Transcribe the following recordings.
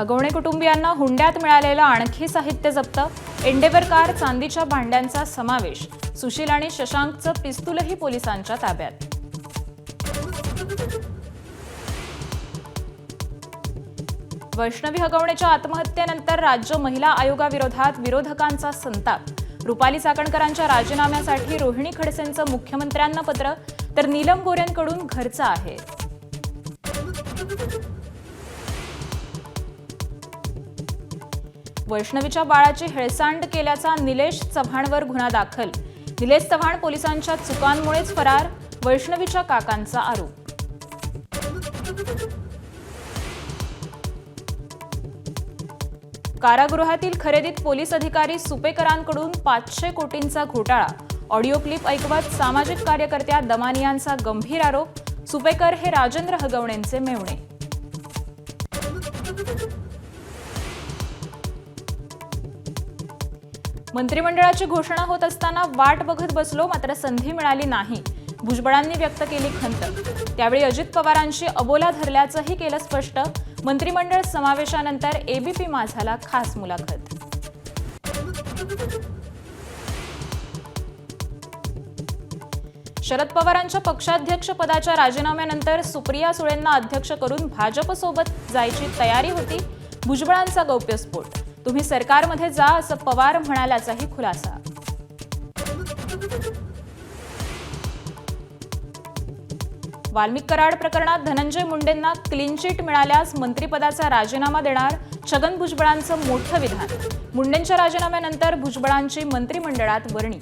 हगवणे कुटुंबियांना हुंड्यात मिळालेलं आणखी साहित्य जप्त एंडेवर कार चांदीच्या भांड्यांचा समावेश सुशील आणि शशांकचं पिस्तूलही पोलिसांच्या ताब्यात. वैष्णवी हगवणेच्या आत्महत्येनंतर राज्य महिला आयोगाविरोधात विरोधकांचा संताप. रुपाली चाकणकरांच्या राजीनाम्यासाठी रोहिणी खडसेंचं मुख्यमंत्र्यांना पत्र तर नीलम गोऱ्यांकडून घरचं आहे. वैष्णवीच्या बाळाची हेळसांड केल्याचा निलेश चव्हाणवर गुन्हा दाखल. निलेश चव्हाण पोलिसांच्या चुकांमुळेच फरार वैष्णवीच्या काकांचा आरोप. कारागृहातील खरेदीत पोलीस अधिकारी सुपेकरांकडून पाचशे कोटींचा घोटाळा. ऑडिओ क्लिप ऐकवत सामाजिक कार्यकर्त्या दमानियांचा गंभीर आरोप. सुपेकर हे राजेंद्र हगवणेंचे मेवणे. मंत्रिमंडळाची घोषणा होत असताना वाट बघत बसलो मात्र संधी मिळाली नाही. भुजबळांनी व्यक्त केली खंत. त्यावेळी अजित पवारांशी अबोला धरल्याचंही केलं स्पष्ट. मंत्रिमंडळ समावेशानंतर एबीपी माझाला खास मुलाखत. शरद पवारांच्या पक्षाध्यक्ष पदाच्या राजीनाम्यानंतर सुप्रिया सुळेंना अध्यक्ष करून भाजपसोबत जायची तयारी होती. भुजबळांचा गौप्यस्फोट तुम्ही सरकारमध्ये जा असं पवार म्हणाल्याचाही खुलासा. वाल्मिक कराड प्रकरणात धनंजय मुंडेंना क्लीन चिट मिळाल्यास मंत्रिपदाचा राजीनामा देणार छगन भुजबळांचं मोठं विधान. मुंडेंच्या राजीनाम्यानंतर भुजबळांची मंत्रिमंडळात वर्णी.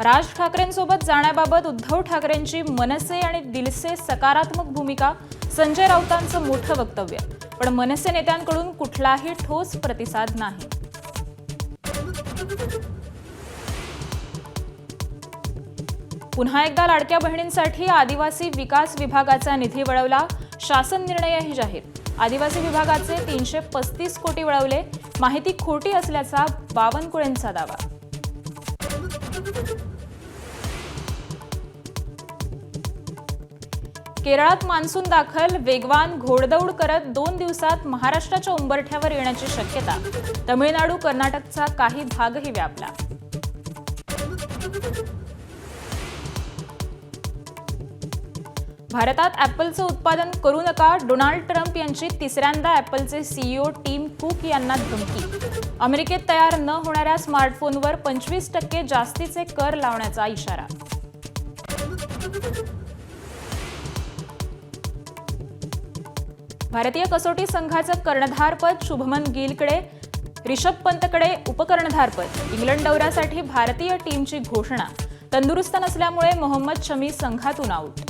राज ठाकरेंसोबत जाण्याबाबत उद्धव ठाकरेंची मनसे आणि दिलसे सकारात्मक भूमिका संजय राऊतांचं मोठं वक्तव्य. पण मनसे नेत्यांकडून कुठलाही ठोस प्रतिसाद नाही. पुन्हा एकदा लाडक्या बहिणींसाठी आदिवासी विकास विभागाचा निधी वळवला. शासन निर्णयही जाहीर. आदिवासी विभागाचे तीनशे पस्तीस कोटी वळवले. माहिती खोटी असल्याचा बावनकुळेंचा दावा. केरळात मान्सून दाखल वेगवान घोडदौड करत दोन दिवसात महाराष्ट्राच्या उंबरठ्यावर येण्याची शक्यता. तमिळनाडू कर्नाटकचा काही भागही व्यापला. भारतात ॲपलचं उत्पादन करू नका. डोनाल्ड ट्रम्प यांची तिसऱ्यांदा ॲपलचे सीईओ टीम कुक यांना धमकी. अमेरिकेत तयार न होणाऱ्या स्मार्टफोनवर पंचवीस टक्के जास्तीचे कर लावण्याचा इशारा. भारतीय कसोटी संघाचं कर्णधारपद शुभमन गिलकडे रिषभ पंतकडे उपकर्णधारपद इंग्लंड दौऱ्यासाठी भारतीय टीमची घोषणा. तंदुरुस्त नसल्यामुळे मोहम्मद शमी संघातून आऊट